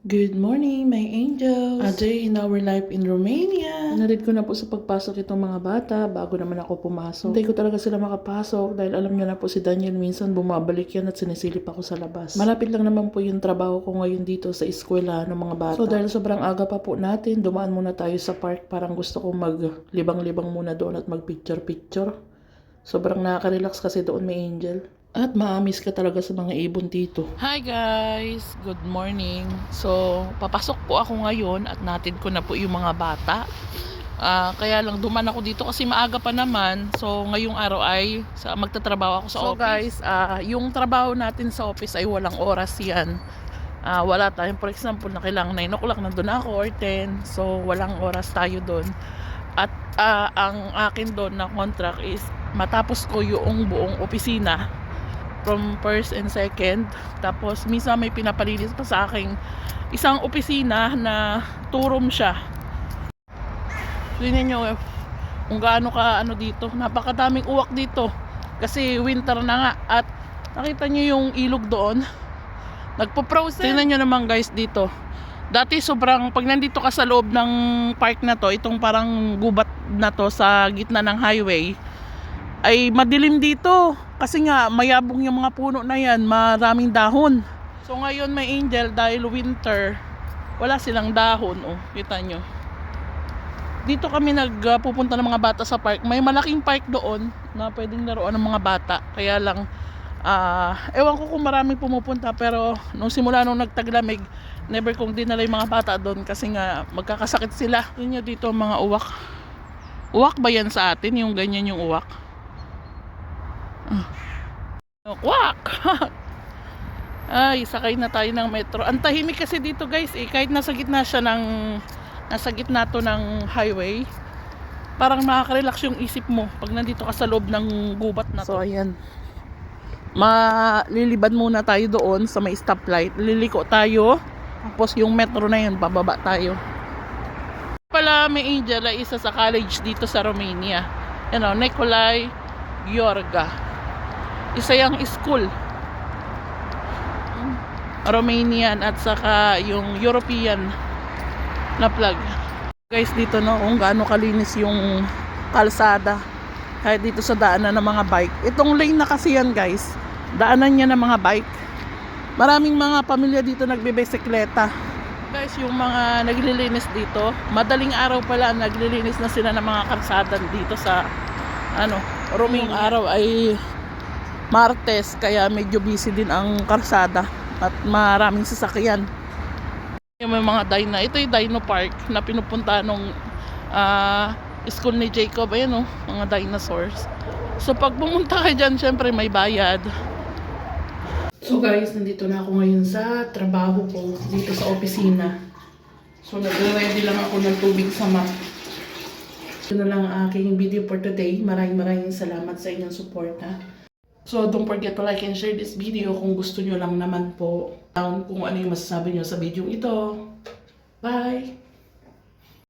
Good morning, my angels! A day in our life in Romania! Narid ko na po sa pagpasok itong mga bata bago naman ako pumasok. Hindi ko talaga sila makapasok dahil alam niyo na po si Daniel minsan bumabalik yan at sinisilip ako sa labas. Malapit lang naman po yung trabaho ko ngayon dito sa eskwela ng mga bata. So dahil sobrang aga pa po natin, dumaan muna tayo sa park. Parang gusto kong maglibang-libang muna doon at magpicture-picture. Sobrang nakaka-relax kasi doon may angel. At maamis ka talaga sa mga ibon dito. Hi guys! Good morning. So, papasok po ako ngayon at natin ko na po yung mga bata. Ah, kaya lang duman ako dito kasi maaga pa naman. So, ngayong araw ay sa, magtatrabaho ako sa office. So guys, ah, yung trabaho natin sa office ay walang oras yan. Ah, wala tayong, for example, na kailangan 9 o'clock nandun ako or 10. So, walang oras tayo doon. At ah, ang akin doon na contract is matapos ko yung buong opisina from first and second. Tapos minsan may pinapalinis pa sa aking isang opisina na two room siya. Tingnan nyo eh, kung gaano ka ano dito. Napakadaming uwak dito. Kasi winter na nga. At nakita nyo yung ilog doon. Nagpo-frozen. Tingnan nyo naman guys dito. Dati sobrang, pag nandito ka sa loob ng park na to, itong parang gubat na to sa gitna ng highway, ay madilim dito. Kasi nga, mayabong yung mga puno na yan, maraming dahon. So ngayon may angel dahil winter, wala silang dahon. Oh, kita nyo. Dito kami nagpupunta ng mga bata sa park. May malaking park doon na pwedeng laruan ng mga bata. Kaya lang, ah ewan ko kung maraming pumupunta pero nung simula nung nagtaglamig, never kong dinala yung mga bata doon kasi nga magkakasakit sila. Yun dito mga uwak. Uwak ba yan sa atin? Yung ganyan yung uwak? Kwak! Ay, sakay na tayo ng metro. Ang tahimik kasi dito guys eh. Kahit nasa gitna siya ng... Nasa gitna to ng highway. Parang nakaka-relax yung isip mo pag nandito ka sa loob ng gubat na to. So, ayan. Malilibad muna tayo doon sa may stoplight. Liliko tayo. Tapos yung metro na yun, bababa tayo. Pala may angel ay isa sa college dito sa Romania. You know, Nikolai Yorga. Isa yung school. Romanian at saka yung European na flag. Guys, dito no, kung gaano kalinis yung kalsada. Kahit dito sa daanan ng mga bike. Itong lane na kasi yan guys, daanan niya ng mga bike. Maraming mga pamilya dito nagbibisikleta. Guys, yung mga naglilinis dito, madaling araw pala naglilinis na sila ng mga kalsada dito sa ano, Romania. araw ay Martes, kaya medyo busy din ang karsada at maraming sasakyan. May mga dino, ito yung dino park na pinupunta nung ah, school ni Jacob, ayan oh, mga dinosaurs. So pag pumunta ka dyan, syempre may bayad. So guys, nandito na ako ngayon sa trabaho ko dito sa opisina. So nagre-ready lang ako ng tubig sa mat. Ito na lang ang aking video for today. Maraming maraming salamat sa inyong suporta. So don't forget to like and share this video kung gusto nyo lang naman po down kung ano yung masasabi nyo sa video ito. Bye!